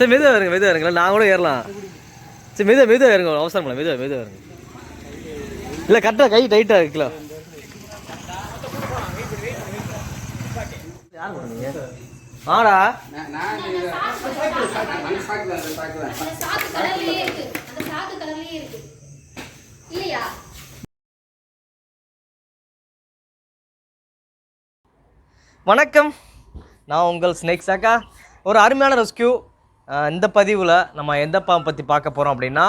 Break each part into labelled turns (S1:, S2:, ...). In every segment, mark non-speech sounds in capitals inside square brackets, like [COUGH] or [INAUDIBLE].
S1: சரி மெதுவாக இருங்க மெதுவாக இருங்க. நான் கூட ஏறலாம். சரி மெதுவாக மெதுவாக இருங்க. அவசரம் இல்லை மெதுவாக மெதுவாக இருங்க. இல்லை கரெக்டாக கை டைட்டாக இருக்குல்ல. ஆடா
S2: இல்லையா
S1: வணக்கம். நான் உங்கள் ஸ்னேக்ஸ் அக்கா ஒரு அருமையான ரெஸ்கியூ இந்த பதிவில் நம்ம எந்த பாம்பை பற்றி பார்க்க போகிறோம் அப்படின்னா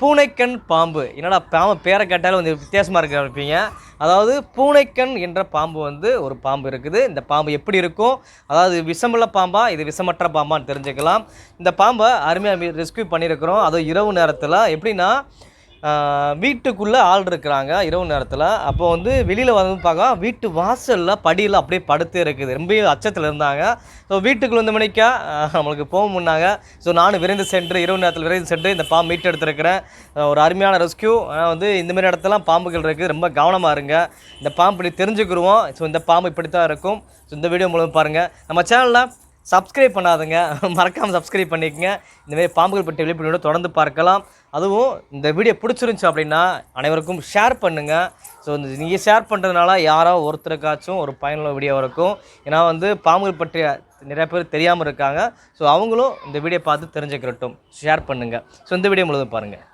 S1: பூனைக்கண் பாம்பு. என்னடா பாம்பு பேரை கேட்டாலும் வந்து வித்தியாசமாக இருக்க இருப்பீங்க. அதாவது பூனைக்கண் என்ற பாம்பு வந்து ஒரு பாம்பு இருக்குது. இந்த பாம்பு எப்படி இருக்கும்? அதாவது விஷமுள்ள பாம்பா? இது விஷமற்ற பாம்பான்னு தெரிஞ்சுக்கலாம். இந்த பாம்பை அருமையாக ரெஸ்கியூ பண்ணியிருக்கிறோம். அதுவும் இரவு நேரத்தில். எப்படின்னா வீட்டுக்குள்ளே ஆள் இருக்கிறாங்க இரவு நேரத்தில். அப்போ வந்து வெளியில் வந்து பார்க்க வீட்டு வாசலில் படியில் அப்படியே படுத்து இருக்குது. ரொம்ப அச்சத்தில் இருந்தாங்க. ஸோ வீட்டுக்குள்ளே வந்து மணிக்கா நம்மளுக்கு போக முன்னாங்க. ஸோ நானும் விரைந்து சென்று இரவு நேரத்தில் விரைந்து சென்று இந்த பாம்பு மீட் எடுத்திருக்கிறேன். ஒரு அருமையான ரெஸ்கியூ. வந்து இந்தமாரி இடத்துலாம் பாம்புகள் இருக்குது. ரொம்ப கவனமாக இருங்க. இந்த பாம்பு இப்படி தெரிஞ்சுக்கிடுவோம் ஸோ இந்த பாம்பு இப்படி தான் இருக்கும். ஸோ இந்த வீடியோ மூலம் பாருங்கள் நம்ம சேனலில் சப்ஸ்கிரைப் பண்ணாதுங்க. மறக்காமல் சப்ஸ்கிரைப் பண்ணிக்கங்க. இந்தமாரி பாம்புகள் பற்றி விழிப்புணர்வு தொடர்ந்து பார்க்கலாம். அதுவும் இந்த வீடியோ பிடிச்சிருந்துச்சு அப்படின்னா அனைவருக்கும் ஷேர் பண்ணுங்கள் ஸோ இந்த நீங்கள் ஷேர் பண்ணுறதுனால யாரோ ஒருத்தருக்காச்சும் ஒரு பயனுள்ள வீடியோ இருக்கும். ஏன்னா வந்து பாம்புகள் பற்றி நிறைய பேர் தெரியாமல் இருக்காங்க. ஸோ அவங்களும் இந்த வீடியோ பார்த்து தெரிஞ்சுக்கிறட்டும். ஷேர் பண்ணுங்கள் ஸோ இந்த வீடியோ முழுதும் பாருங்கள்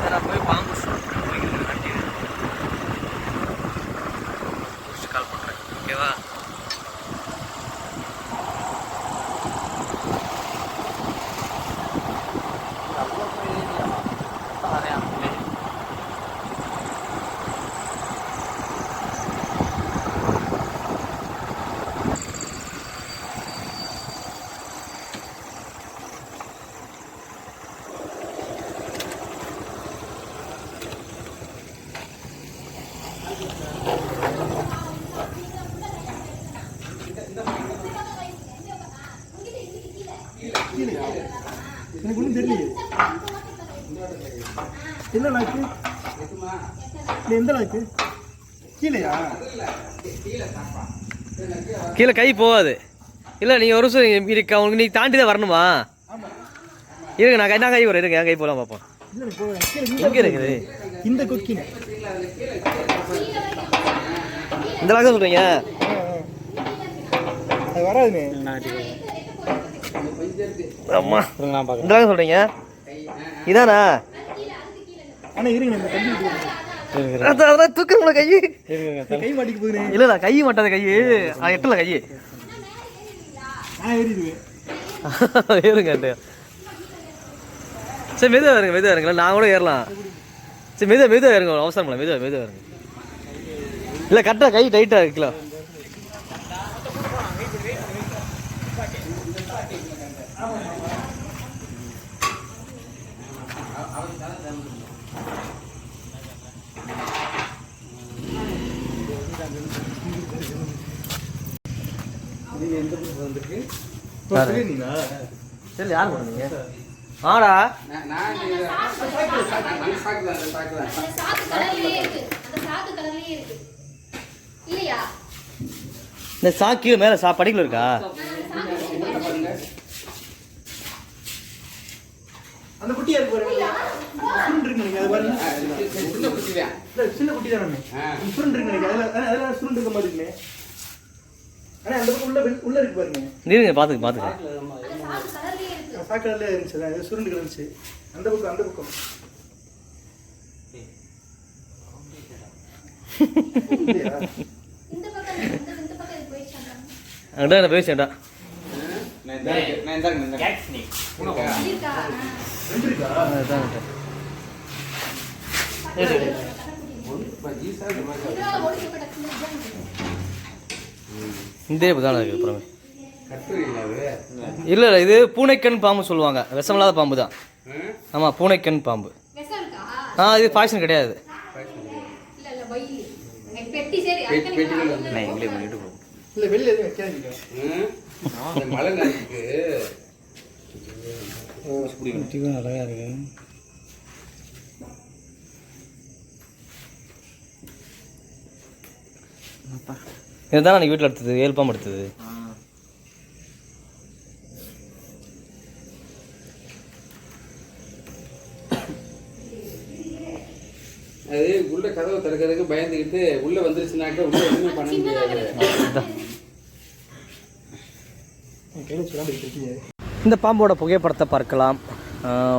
S1: சார் போய் பாம்பு கால் பண்ணுறேன் ஓகேவா
S3: எனக்கு ஒன்றும் தெரியலையே என்ன லாக்கு இல்லை எந்த லாக்கு கீழேயா?
S1: கீழே கை போகாது. இல்லை நீங்கள் ஒரு நிமிஷம் இருக்க உங்களுக்கு நீ தாண்டி தான் வரணுமா? இருங்க நான் கை நான் கை வரேன் இருங்க என் கை போகலாம் பார்ப்போம் எங்கே இருக்குது?
S3: இந்த கொக்கின
S1: இந்த அளவுக்கு சொல்கிறீங்க
S3: அது வராதுண்ணே
S1: அம்மா இந்த அளவுக்கு சொல்கிறீங்க இதானா?
S3: ஆனால் இருங்க இந்த
S1: கை.
S3: இந்த கை மாட்டிக்கு
S1: மாட்டாத கை. எட்டல
S3: நான் ஏறிடுவேன். [LAUGHS]
S1: ஏறுங்க சரி மெதுவாக இருங்க மெதுவாக இருங்க. நான் கூட ஏறலாம். சரி மெதுவாக மெதுவாக இருங்க. அவசரம் இல்லை மெதுவாக மெதுவாக இருங்க. இல்லை கரெக்டாக கை டைட்டாக இருக்குல்ல. சரி யார் பண்ணுங்க ஆடா
S2: அந்த சாக்கு கலர்லயே இருக்கு. அந்த சாக்கு கலர்லயே இருக்கு. இல்லையா?
S1: இந்த சாக்கு மேலே சா படிக்கல இருக்கா?
S3: அந்த குட்டியா இருக்கு. பாருங்க சுருண்டு இருக்கு நினைக்கிறேன். அது பாருங்க இல்ல, சின்ன குட்டி தானே. சுருண்டு இருக்கு நினைக்கிறேன். அதில் அதெல்லாம் சுருண்டு இருக்க மாதிரி இருக்குண்ணே ஆனால் அந்த பக்கம் உள்ள உள்ள இருக்கு பாருங்க.
S1: இருங்க பார்த்துக்க பார்த்துக்க
S3: இருந்துச்சு இது சுருண்டு கிடந்துச்சு. அந்த பக்கம் அந்த பக்கம். இல்லையா?
S2: இந்த பக்கம் இந்த இந்த பக்கம் இது போயிடுச்சாங்க
S1: அங்கிட்ட நான் பேசிட்டா
S2: இருக்கா
S3: ரெண்டு இருக்கா
S2: இதனால ஒடுக்கப்பட்ட
S1: இந்த இப்போ தானே இருக்குது அப்புறமே இல்லை இல்லை இது பூனைக்கண் பாம்பு சொல்லுவாங்க. விஷமில்லாத பாம்பு தான்? ஆமாம் பூனைக்கண் பாம்பு.
S2: இருக்கா
S1: ஆ இது பாய்சன் கிடையாது.
S2: இல்ல இல்ல வை
S1: இதுதான் நான் வீட்டில் எடுத்தது? ஏழு பாம்பு எடுத்தது.
S4: அது உள்ள கதவை திறக்கிறதுக்கு பயந்துக்கிட்டு உள்ள வந்துருச்சுனாக்க உள்ள எதுவுமே பண்ண முடியாது.
S1: இந்த பாம்போட புகைப்படத்தை பார்க்கலாம்.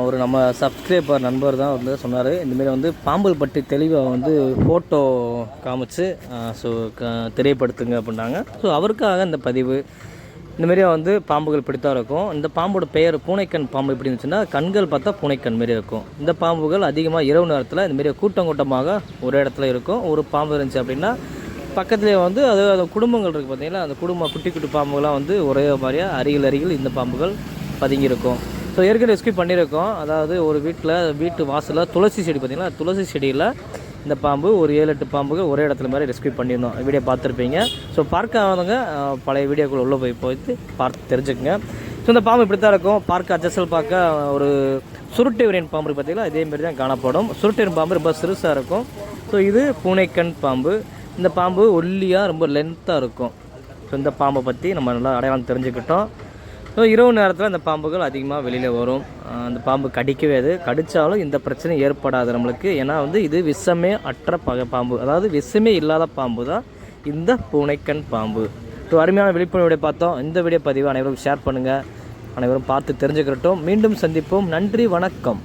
S1: ஒரு நம்ம சப்ஸ்கிரைபர் நண்பர் தான் வந்து சொன்னார். இந்தமாரி வந்து பாம்புகள் பற்றி தெளிவாக வந்து ஃபோட்டோ காமிச்சு ஸோ க தெரியப்படுத்துங்க அப்படின்னாங்க. ஸோ அவருக்காக இந்த பதிவு. இந்தமாரி வந்து பாம்புகள் பிடித்தா இருக்கும். இந்த பாம்போட பெயர் பூனைக்கண் பாம்பு எப்படி இருந்துச்சுன்னா கண்கள் பார்த்தா பூனைக்கண் மாரி இருக்கும். இந்த பாம்புகள் அதிகமாக இரவு நேரத்தில் இந்தமாரி கூட்டம் கூட்டமாக ஒரு இடத்துல இருக்கும். ஒரு பாம்பு இருந்துச்சு அப்படின்னா பக்கத்துலேயே வந்து அது அந்த குடும்பங்கள் இருக்குது பார்த்திங்கன்னா அந்த குடும்ப குட்டி குட்டி பாம்புகள்லாம் வந்து ஒரே மாதிரியாக அருகில் அருகில் இந்த பாம்புகள் பதுங்கியிருக்கும் ஸோ ஏற்கனவே ரெஸ்கியூ பண்ணியிருக்கோம். அதாவது ஒரு வீட்டில் வீட்டு வாசலில் துளசி செடி பார்த்தீங்கன்னா துளசி செடியில் இந்த பாம்பு ஒரு ஏழு எட்டு பாம்புக்கு ஒரே இடத்துல மாதிரி ரெஸ்கியூ பண்ணியிருந்தோம். வீடியோ பார்த்துருப்பீங்க. ஸோ பார்க்காதவங்க பழைய வீடியோக்குள்ளே உள்ளே போய் போயிட்டு பார்த்து தெரிஞ்சுக்கங்க. ஸோ இந்த பாம்பு இப்படி தான் இருக்கும். பார்க்க அச்சசல் பார்க்க ஒரு சுருட்டு உரியன் பாம்பு பார்த்திங்கன்னா அதேமாரி தான் காணப்படும். சுருட்டு பாம்பு ரொம்ப சிறுசாக இருக்கும். ஸோ இது பூனைக்கண் பாம்பு. இந்த பாம்பு ஒல்லியாக ரொம்ப லென்த்தாக இருக்கும். ஸோ இந்த பாம்பை பற்றி நம்ம நல்லா அடையாளம் தெரிஞ்சுக்கிட்டோம். ஸோ இரவு நேரத்தில் அந்த பாம்புகள் அதிகமாக வெளியில் வரும். அந்த பாம்பு கடிக்கவே அது. கடித்தாலும் இந்த பிரச்சனை ஏற்படாது நம்மளுக்கு. ஏன்னா வந்து இது விஷமே அற்ற பகை பாம்பு. அதாவது விஷமே இல்லாத பாம்பு தான் இந்த பூனைக்கண் பாம்பு. ஸோ அருமையான விழிப்புணர்வு வீடியோ பார்த்தோம். இந்த வீடியோ பதிவு அனைவரும் ஷேர் பண்ணுங்கள் அனைவரும் பார்த்து தெரிஞ்சுக்கிறட்டும். மீண்டும் சந்திப்போம். நன்றி வணக்கம்.